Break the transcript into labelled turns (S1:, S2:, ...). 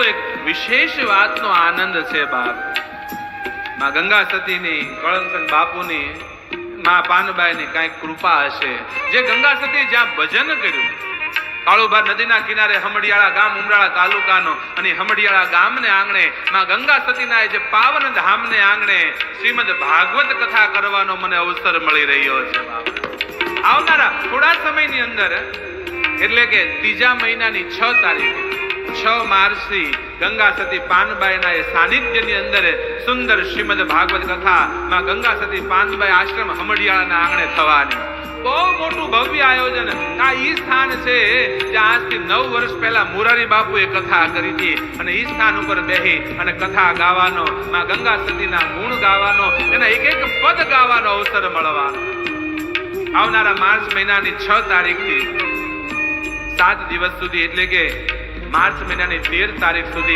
S1: તો એક વિશેષ વાતનો આનંદ છે બાપ. માં ગંગા સતીની કળંતન બાપુની, માં પાનબાઈની કાંઈક કૃપા હશે. જે ગંગા સતી જ્યાં ભજન કર્યું, કાળુભાર નદીના કિનારે હમડિયાળા ગામ, ઉમરાળા તાલુકાનો અને હમડિયાળા ગામને આંગણે માં ગંગા સતીના જે પાવન ધામને આંગણે શ્રીમદ ભાગવત કથા કરવાનો મને અવસર મળી રહ્યો છે આવનારા થોડા સમયની અંદર, એટલે કે ત્રીજા મહિનાની છ તારીખે છ માર્ચથી ગંગા સતી પાનબાઈના એ સાનિધ્યની અંદર સુંદર શ્રીમદ ભાગવત કથા માં ગંગા સતી પાનબાઈ આશ્રમ હમડિયાળાના આંગણે થવાની. બહુ મોટું ભવ્ય આયોજન. આ ઈ સ્થાન છે જ્યાં આજથી નવ વર્ષ પહેલા મુરારી બાપુએ કથા કરી હતી. અને ઈ સ્થાન ઉપર બેહી અને કથા ગાવાનો, માં ગંગા સતીના ગુણ ગાવાનો, એના એક એક પદ ગાવાનો અવસર મળવાનો. આવનારા માર્ચ મહિનાની છ તારીખથી સાત દિવસ સુધી એટલે કે માર્ચ મહિનાની તેર તારીખ સુધી